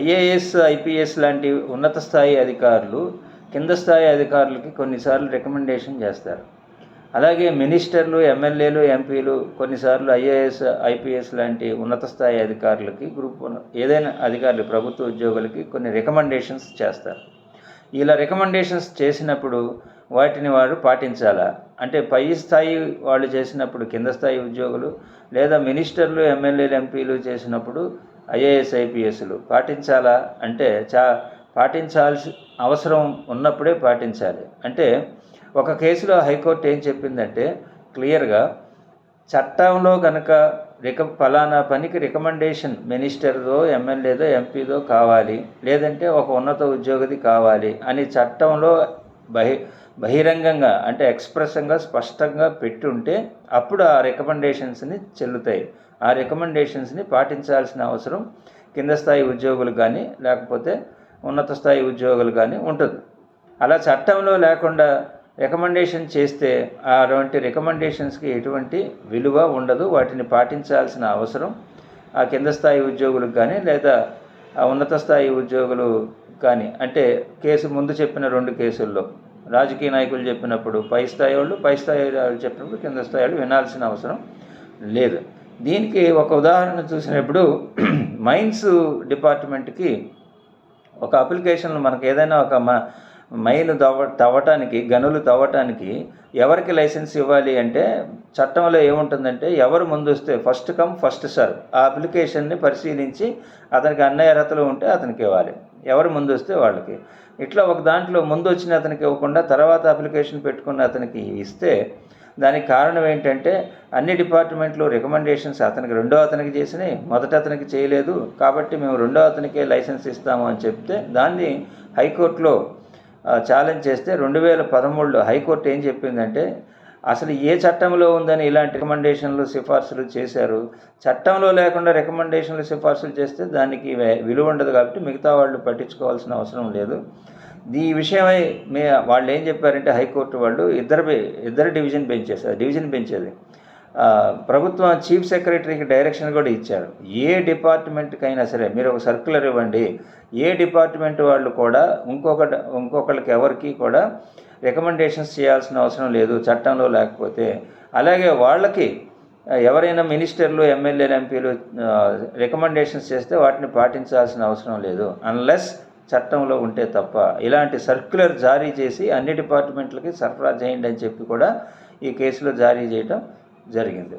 IAS IPS లాంటి ఉన్నత స్థాయి అధికారులు కింద స్థాయి అధికారులకి కొన్నిసార్లు రికమెండేషన్ చేస్తారు. అలాగే మినిస్టర్లు ఎమ్మెల్యేలు ఎంపీలు కొన్నిసార్లు ఐఏఎస్ ఐపీఎస్ లాంటి ఉన్నత స్థాయి అధికారులకి గ్రూప్ ఏదైనా అధికారులు ప్రభుత్వ ఉద్యోగులకి కొన్ని రికమెండేషన్స్ చేస్తారు. ఇలా రికమెండేషన్స్ చేసినప్పుడు వాటిని వారు పాటించాలా? అంటే పై స్థాయి వాళ్ళు చేసినప్పుడు కింద స్థాయి ఉద్యోగులు లేదా మినిస్టర్లు ఎమ్మెల్యేలు ఎంపీలు చేసినప్పుడు ఐఏఎస్ ఐపీఎస్లు పాటించాలా? అంటే చా పాటించాల్సి అవసరం ఉన్నప్పుడే పాటించాలి. అంటే ఒక కేసులో హైకోర్టు ఏం చెప్పిందంటే క్లియర్గా చట్టంలో కనుక రిక ఫలానా పనికి రికమెండేషన్ మినిస్టర్దో ఎమ్మెల్యేదో ఎంపీదో కావాలి. లేదంటే ఒక ఉన్నత ఉద్యోగిది కావాలి అని చట్టంలో బహి బహిరంగంగా అంటే ఎక్స్ప్రెస్గా స్పష్టంగా పెట్టుంటే అప్పుడు ఆ రికమెండేషన్స్ని చెల్లుతాయి. ఆ రికమెండేషన్స్ని పాటించాల్సిన అవసరం కింద స్థాయి ఉద్యోగులు కానీ లేకపోతే ఉన్నత స్థాయి ఉద్యోగులు కానీ ఉంటుంది. అలా చట్టంలో లేకుండా రికమెండేషన్ చేస్తే అటువంటి రికమెండేషన్స్కి ఎటువంటి విలువ ఉండదు. వాటిని పాటించాల్సిన అవసరం ఆ కింద స్థాయి ఉద్యోగులకు కానీ లేదా ఉన్నత స్థాయి ఉద్యోగులు కానీ అంటే కేసు ముందు చెప్పిన రెండు కేసుల్లో రాజకీయ నాయకులు చెప్పినప్పుడు పై స్థాయి వాళ్ళు పై స్థాయి వాళ్ళు చెప్పినప్పుడు కింద స్థాయి వాళ్ళు వినాల్సిన అవసరం లేదు. దీనికి ఒక ఉదాహరణ చూసినప్పుడు మైన్స్ డిపార్ట్మెంట్కి ఒక అప్లికేషన్ మనకు ఏదైనా ఒక మా మైలు తవ్వ తవ్వటానికి గనులు తవ్వటానికి ఎవరికి లైసెన్స్ ఇవ్వాలి అంటే చట్టంలో ఏముంటుందంటే ఎవరు ముందు వస్తే ఫస్ట్ కమ్ ఫస్ట్ సర్వ్ ఆ అప్లికేషన్ని పరిశీలించి అతనికి అన్న అర్హతలు ఉంటే అతనికి ఇవ్వాలి. ఎవరు ముందు వస్తే వాళ్ళకి. ఇట్లా ఒక దాంట్లో ముందు వచ్చిన అతనికి ఇవ్వకుండా తర్వాత అప్లికేషన్ పెట్టుకున్న అతనికి ఇస్తే దానికి కారణం ఏంటంటే అన్ని డిపార్ట్మెంట్లు రికమెండేషన్స్ అతనికి రెండో అతనికి చేసినాయి మొదట అతనికి చేయలేదు. కాబట్టి మేము రెండో అతనికే లైసెన్స్ ఇస్తాము అని చెప్తే దాన్ని హైకోర్టులో ఛాలెంజ్ చేస్తే రెండు వేల పదమూడులో హైకోర్టు ఏం చెప్పిందంటే అసలు ఏ చట్టంలో ఉందని ఇలాంటి రికమెండేషన్లు సిఫార్సులు చేశారు. చట్టంలో లేకుండా రికమెండేషన్లు సిఫార్సులు చేస్తే దానికి విలువ ఉండదు కాబట్టి మిగతా వాళ్ళు పట్టించుకోవాల్సిన అవసరం లేదు. ఈ విషయమై మే వాళ్ళు ఏం చెప్పారంటే హైకోర్టు వాళ్ళు ఇద్దరు ఇద్దరు డివిజన్ బెంచ్ చేశారు డివిజన్ బెంచ్ అది ప్రభుత్వం చీఫ్ సెక్రటరీకి డైరెక్షన్ కూడా ఇచ్చారు. ఏ డిపార్ట్మెంట్కి అయినా సరే మీరు ఒక సర్క్యులర్ ఇవ్వండి. ఏ డిపార్ట్మెంట్ వాళ్ళు కూడా ఇంకొక ఇంకొకరికి ఎవరికి కూడా రికమెండేషన్స్ చేయాల్సిన అవసరం లేదు చట్టంలో లేకపోతే. అలాగే వాళ్ళకి ఎవరైనా మినిస్టర్లు ఎమ్మెల్యేలు ఎంపీలు రికమెండేషన్స్ చేస్తే వాటిని పాటించాల్సిన అవసరం లేదు. అన్లెస్ చట్టంలో ఉంటే తప్ప. ఇలాంటి సర్క్యులర్ జారీ చేసి అన్ని డిపార్ట్మెంట్లకి సరఫరా చేయండి అని చెప్పి కూడా ఈ కేసులో జారీ చేయటం జరిగింది.